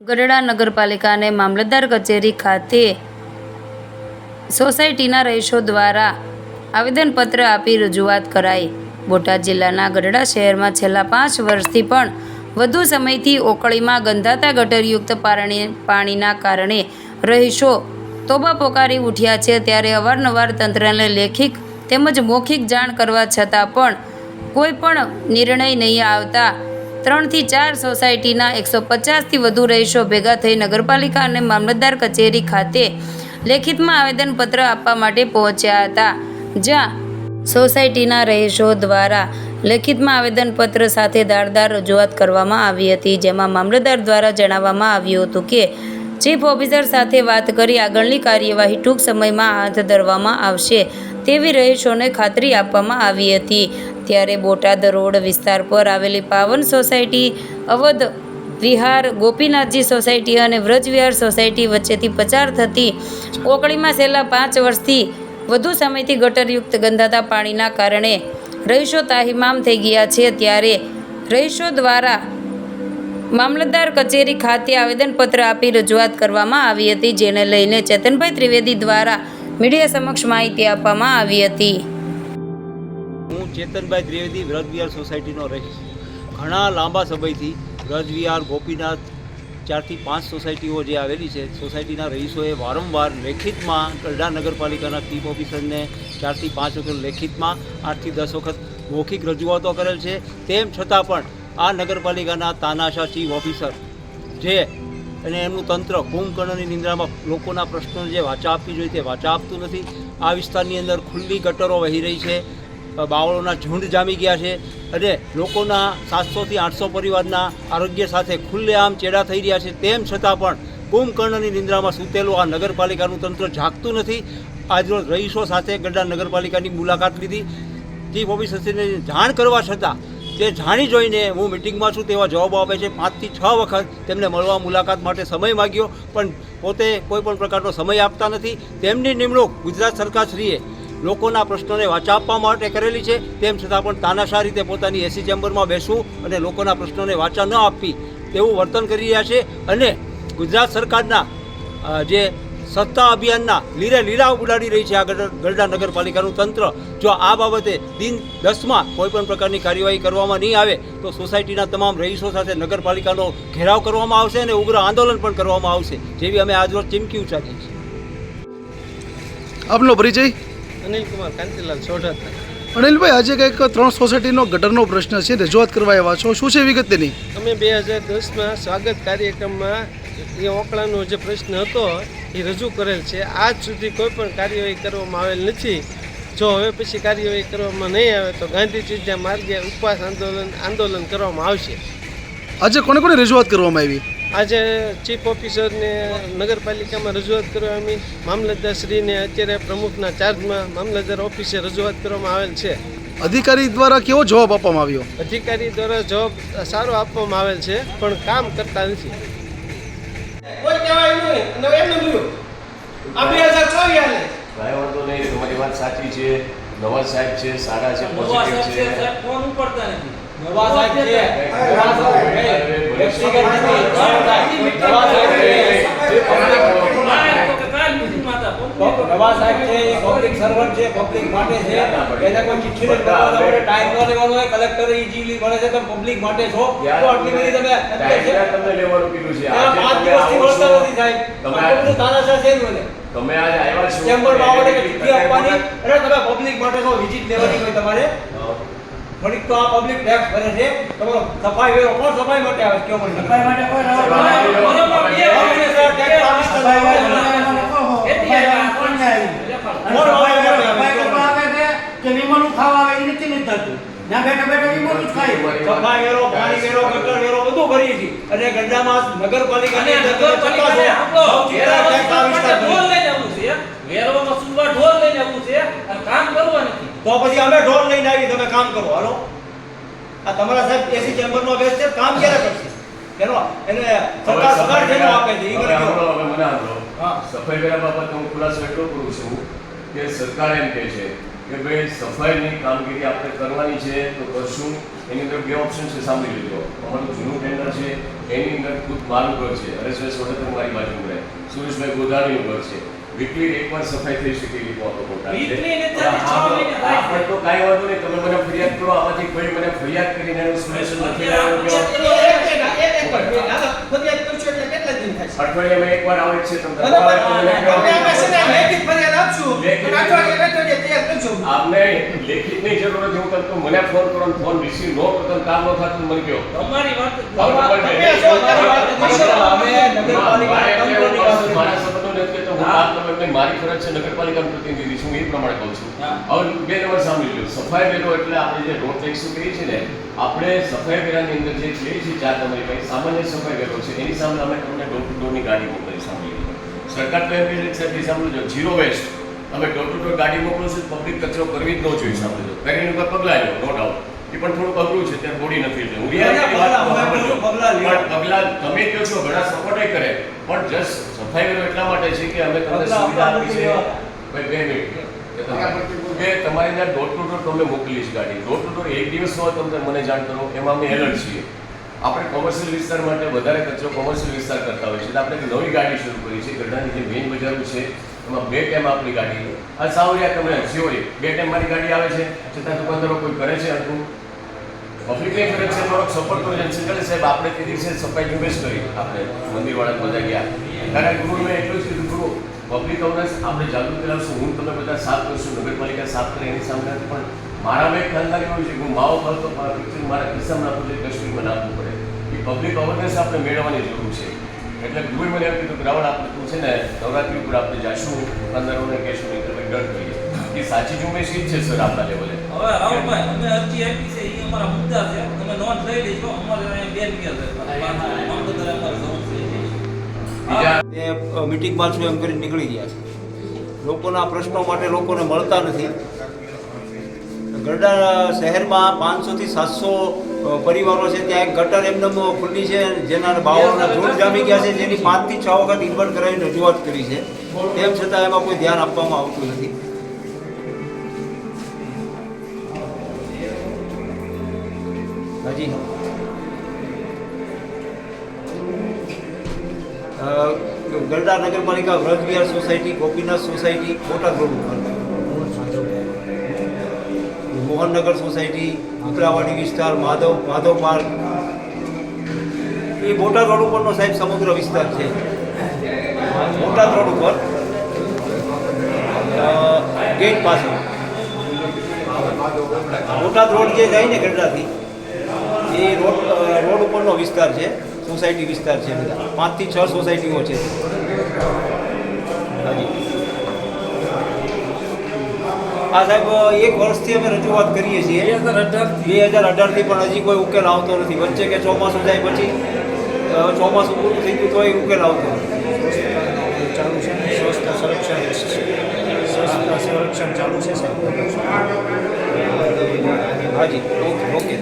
ગઢડા નગરપાલિકા અને મામલતદાર કચેરી ખાતે સોસાયટીના રહીશો દ્વારા આવેદનપત્ર આપી રજૂઆત કરાઈ. બોટાદ જિલ્લાના ગઢડા શહેરમાં છેલ્લા પાંચ વર્ષથી પણ વધુ સમયથી ઓકળીમાં ગંધાતા ગટરયુક્ત પાણી પાણીના કારણે રહીશો તોબા પોકારી ઉઠ્યા છે ત્યારે અવારનવાર તંત્રને લેખિક તેમજ મૌખિક જાણ કરવા છતાં પણ કોઈ પણ નિર્ણય નહીં આવતા ત્રણથી ચાર સોસાયટીના એકસો પચાસથી વધુ રહીશો ભેગા થઈ નગરપાલિકા અને મામલતદાર કચેરી ખાતે લેખિતમાં આવેદનપત્ર આપવા માટે પહોંચ્યા હતા, જ્યાં સોસાયટીના રહીશો દ્વારા લેખિતમાં આવેદનપત્ર સાથે ધારદાર રજૂઆત કરવામાં આવી હતી, જેમાં મામલતદાર દ્વારા જણાવવામાં આવ્યું હતું કે, ચીફ ઓફિસર સાથે વાત કરી આગળની કાર્યવાહી ટૂંક સમયમાં હાથ ધરવામાં આવશે તેવી રહીશોને ખાતરી આપવામાં આવી હતી. ત્યારે બોટાદ રોડ વિસ્તાર પર આવેલી પાવન સોસાયટી, અવધ વિહાર, ગોપીનાથજી સોસાયટી અને વ્રજવિહાર સોસાયટી વચ્ચેથી પસાર થતી ઓકળીમાં છેલ્લા પાંચ વર્ષથી વધુ સમયથી ગટરયુક્ત ગંધાતા પાણીના કારણે રહીશો તાહીમામ થઈ ગયા છે. ત્યારે રહીશો દ્વારા મામલતદાર કચેરી ખાતે આવેદનપત્ર આપી રજૂઆત કરવામાં આવી હતી, જેને લઈને ચેતનભાઈ ત્રિવેદી દ્વારા મીડિયા સમક્ષ માહિતી આપવામાં આવી હતી. ચેતનભાઈ ત્રિવેદી વ્રજવિહાર સોસાયટીનો રહીશ. ઘણા લાંબા સમયથી વ્રજવિહાર ગોપીનાથ ચારથી પાંચ સોસાયટીઓ જે આવેલી છે, સોસાયટીના રહીશોએ વારંવાર લેખિતમાં કલડા નગરપાલિકાના ચીફ ઓફિસરને ચારથી પાંચ વખત લેખિતમાં, આઠથી દસ વખત મૌખિક રજૂઆતો કરેલ છે. તેમ છતાં પણ આ નગરપાલિકાના તાનાશા ચીફ ઓફિસર જે અને એમનું તંત્ર કુંભકર્ણની નિંદ્રામાં લોકોના પ્રશ્નોને જે વાચા આપવી જોઈએ તે વાચા આપતું નથી. આ વિસ્તારની અંદર ખુલ્લી ગટરો વહી રહી છે. બાવળોના ઝુંડ જામી ગયા છે અને લોકોના સાતસોથી આઠસો પરિવારના આરોગ્ય સાથે ખુલ્લેઆમ ચેડા થઈ રહ્યા છે. તેમ છતાં પણ કુંભકર્ણની નિંદ્રામાં સૂતેલું આ નગરપાલિકાનું તંત્ર જાગતું નથી. આજરોજ રહીશો સાથે ગઢડા નગરપાલિકાની મુલાકાત લીધી. ચીફ ઓફિસરને જાણ કરવા છતાં તે જાણી જોઈને હું મિટિંગમાં છું તેવા જવાબો આપે છે. પાંચથી છ વખત તેમને મળવા મુલાકાત માટે સમય માગ્યો, પણ પોતે કોઈ પણ પ્રકારનો સમય આપતા નથી. તેમની નિમણૂક ગુજરાત સરકારશ્રીએ લોકોના પ્રશ્નોને વાચા આપવા માટે કરેલી છે. તેમ છતાં પણ તાનાશાહ રીતે પોતાની એસી ચેમ્બરમાં બેસવું અને લોકોના પ્રશ્નોને વાચા ન આપવી તેવું વર્તન કરી રહ્યા છે. અને ગુજરાત સરકારના જે સત્તા અભિયાનના લીરે લીલા ઉડાડી રહી છે આ ગઢડા નગરપાલિકાનું તંત્ર, જો આ બાબતે દિન દસમાં કોઈ પણ પ્રકારની કાર્યવાહી કરવામાં નહીં આવે, તો સોસાયટીના તમામ રહીશો સાથે નગરપાલિકાનો ઘેરાવ કરવામાં આવશે અને ઉગ્ર આંદોલન પણ કરવામાં આવશે, જેવી અમે આજરોજ ચીમકી ઉચ્ચારીએ છીએ. આપનો પરિચય? અનિલ કુમાર કાંતિલાલ સોઢા. અનિલભાઈ આજે કંઈક ત્રણ સોસાયટીનો ગટરનો પ્રશ્ન છે રજૂઆત કરવા આવ્યા છો. શું છે વિગત તેની અમે બે હજાર દસમાં સ્વાગત કાર્યક્રમમાં એ ઓકળાનો જે પ્રશ્ન હતો એ રજૂ કરેલ છે. આજ સુધી કોઈ પણ કાર્યવાહી કરવામાં આવેલ નથી. જો હવે પછી કાર્યવાહી કરવામાં નહીં આવે તો ગાંધીજીના માર્ગે ઉપવાસ આંદોલન આંદોલન કરવામાં આવશે. આજે કોને કોને રજૂઆત કરવામાં આવી? આજે ચીફ ઓફિસરને નગરપાલિકામાં રજૂઆત કરવા અમે મામલતદારશ્રીને અત્યારે પ્રમુખના ચાર્જમાં મામલતદાર ઓફિસે રજૂઆત કરવામાં આવેલ છે. અધિકારી દ્વારા કેવો જવાબ આપવામાં આવ્યો? અધિકારી દ્વારા જવાબ સારો આપવામાં આવેલ છે પણ કામ કરતા નથી. કોઈ કહેવાય નહીં એમનું રહ્યું આ બે હજાર ચોવીસ કાંઈ વાંધો નહીં તમારી વાત સાચી છે. નવા સાહેબ છે સારા છે પોઝિટિવ છે. નવા સાહેબ છે નવા સાહેબ છે. વ્યક્તિગત નથી. નવા સાહેબ છે. નવા સાહેબ છે એ પબ્લિક છે પબ્લિક માટે છે એને કોઈ ચિઠ્ઠી ને મોકલવા માટે ટાઈમ ન લેવાનો હોય કલેક્ટર ઈજીલી મળે છે તમે પબ્લિક માટે છો તો આટલી બધી તમે તમને લેવાનું કીધું છે. આ પાંચ દિવસથી મળતા નથી સાહેબ. તમે બધું તાનાશાહ છે મને તમે આજે આવ્યા છો. ચેમ્બર બાબતે ચિઠ્ઠી આપવાની. અરે તમે પબ્લિક માટે છો વિઝિટ લેવાની હોય તમારે. થોડીક તો આ પબ્લિક ટેક્સ ભરે છે. તમારો સફાઈ વેરો કોણ સફાઈ માટે આવે મને સફાઈ માટે કોઈ સફાઈ વેરો પાણી વેરો ગટર વેરો બધું ભરીએ છીએ. અને ગંજામાં નગરપાલિકાની અંદર તમે ચકાસો, સૌથી પહેલા ટેક્સ આ વિસ્તારનો. તો પછી અમે ઢોલ લઈને આવી તમે કામ કરો. હાલો? આ તમારા સાહેબ એસી બેસ છે કામ ક્યારે કરશે? એનો એને સરકાર પગાર જેનો આપે છે ઈ. સફાઈ વેરા બાબતે હું ખુલાસો એટલો કરું છું. કે સરકાર એમ કહે છે કે ભાઈ સફાઈની કામગીરી આપણે કરવાની છે તો કરશું. એની અંદર બે ઓપ્શન છે સાંભળી લેજો. અમારું જૂનું ટેન્ડર છે એની અંદર ખુદ મારું ઘર છે. હરેશભાઈ સોડેતર મારી બાજુ રહે. સુરેશભાઈ ગોધાણીનું ઘર છે. વીકલી એકવાર સફાઈ થઈ શકે એવી વાતો થાય. આપણે તો કાંઈ વાંધો નહીં. તમે મને ફરિયાદ કરો આમાંથી કોઈ મને ફરિયાદ કરીને સોલ્યુશન નથી લાવ્યો કે અઠવાડિયામાં એકવાર આવે છે તમને આપને લેખિતની જરૂર નથી હું તમને મને ફોન કરો ને ફોન રિસીવ નો કરતો કામ નો થતું મને કહો તમારી વાત મારે નગરપાલિકા એટલે મારા હું કરું એટલે ફરજ છે નગરપાલિકાનું પ્રતિનિધિ છું, હું એ પ્રમાણે કહું છું. હવે બે નંબર સાંભળી લો સફાઈ વેરો એટલે આપણે જે રોડ ટેક્સ કહીએ છીએ ને આપણે સફાઈ વેરાની અંદર જે કહીએ છીએ ચાર તમારી પાસે સામાન્ય સફાઈ વેરો છે એની સામે અમે તમને ડોર ટુ ડોરની ગાડી મોકલી સાંભળી લો. સરકાર તો એમ કહે છે સાંભળજો ઝીરો વેસ્ટ તમે ડોર ટુ ડોર ગાડી મોકલો છો પબ્લિક કચરો કરવી જ ન જોઈએ સાંભળજો. કરીને ઉપર પગલાં લો નો ડાઉટ એ પણ થોડું અઘરું છે ત્યાં થોડી નથી પગલાં, પગલાં. પગલાં પગલાં તમે કહો છો ઘણા સપોર્ટ કરે પણ જસ્ટ સફાઈ વેરો એટલા માટે છે કે અમે તમને પગલાં સુવિધા આપી છે. ભાઈ બે મિનિટ. કે તમે- તમારી ત્યાં ડોર ટુ ડોર તમને મોકલીશ ગાડી. ડોર ટુ ડોર એક દિવસ હોય તમને મને જાણ કરો એમાં અમે એલર્ટ છીએ. આપણે કોમર્શિયલ વિસ્તાર માટે વધારે કચરો કોમર્શિયલ વિસ્તાર કરતા હોઈએ છીએ. આપણે એક નવી ગાડી શરૂ કરી છે. ગઢડાની જે મેઇન બજારો છે, એમાં બે ટાઈમ આપણી ગાડી આ સાવરિયા તમે સિયોરી બે ટાઈમ મારી ગાડી આવે છે. છતાં દુકાનદારો કોઈ કરે છે અડધું પબ્લિકને ફરજ છે. મારો સપોર્ટ કરો જનસંઘ સાહેબ, આપણે તે દિવસે સફાઈ ઝુંબેશ કરી. આપણે મંદિરવાળા બધા ગયા. કારણ ગુરુ મેં એટલું જ કીધું, ગુરુ પબ્લિક અવેરનેસ આપણે જાગૃત કરાવશું. હું તમે બધા સાફ કરશું. નગરપાલિકા સાફ કરે એની સામે પણ મારામાં એક ખ્યાલ એવું છે હું માવો ફરતો, મારા મારા ખિસ્સામાં નાખું છું ડસ્ટબિનમાં નાખવું પડે. પબ્લિક અવેરનેસ આપણે મેળવવાની જરૂર છે. એટલે ગુરુએ મને એમ કીધું કે રાવણ આપણે તું છે ને નવરાત્રી ઉપર આપણે જાશું દુકાનદારોને કહેશું નહીં તમે ડર કરીએ. એ સાચી ઝુંબેશ છે સર આપણા લેવલે હવે રાહુલભાઈ અમે અરજી આપી છે એ અમારા મુદ્દા છે. તમે નોંધ લઈ લેજો અમારે અહીંયા બેન ગયા છે. મીટિંગ અમારે સમસ્યા છે. બીજા એ મિટિંગમાં છું એમ કરીને નીકળી ગયા છે? લોકોના પ્રશ્નો માટે લોકોને મળતા નથી. ગરડા શહેરમાં પાંચસોથી સાતસો પરિવારો છે, ત્યાં એક ગટર એમનેમ ખુલ્લી છે, જેના બાવળના ધૂળ જામી ગયા છે, જેની પાંચથી છ વખત ઇન્વર્ટ કરાવીને રજૂઆત કરી છે. તેમ છતાં એમાં કોઈ ધ્યાન આપવામાં આવતું નથી. હાજી. ગરડા નગરપાલિકા Vrajvihar society, Gopinath society, Botad road ઉપર. મોહનનગર સોસાયટી, ઉપરાવાડી વિસ્તાર, માધવ માધવ પાર્ક એ બોટાદ રોડ ઉપરનો સાહેબ સમગ્ર વિસ્તાર છે. બોટાદ રોડ ઉપર ગેટ પાસે બોટાદ રોડ જે જાય ને ગઢડાથી, એ રોડ રોડ ઉપરનો વિસ્તાર છે, સોસાયટી વિસ્તાર છે બધા. પાંચથી છ સોસાયટીઓ છે. હાજી. આ સાહેબ એક વર્ષથી અમે રજૂઆત કરીએ છીએ. બે હજાર અઢાર બે હજાર અઢારથી પણ હજી કોઈ ઉકેલ આવતો નથી. વચ્ચે કે ચોમાસું જાય પછી ચોમાસું પૂરું થઈ ગયું તોય ઉકેલ આવતો નથી. ચાલુ છે સ્વચ્છતા સંરક્ષણ સ્વચ્છતા સંરક્ષણ ચાલુ છે સાહેબ. હાજી ઓકે ઓકે.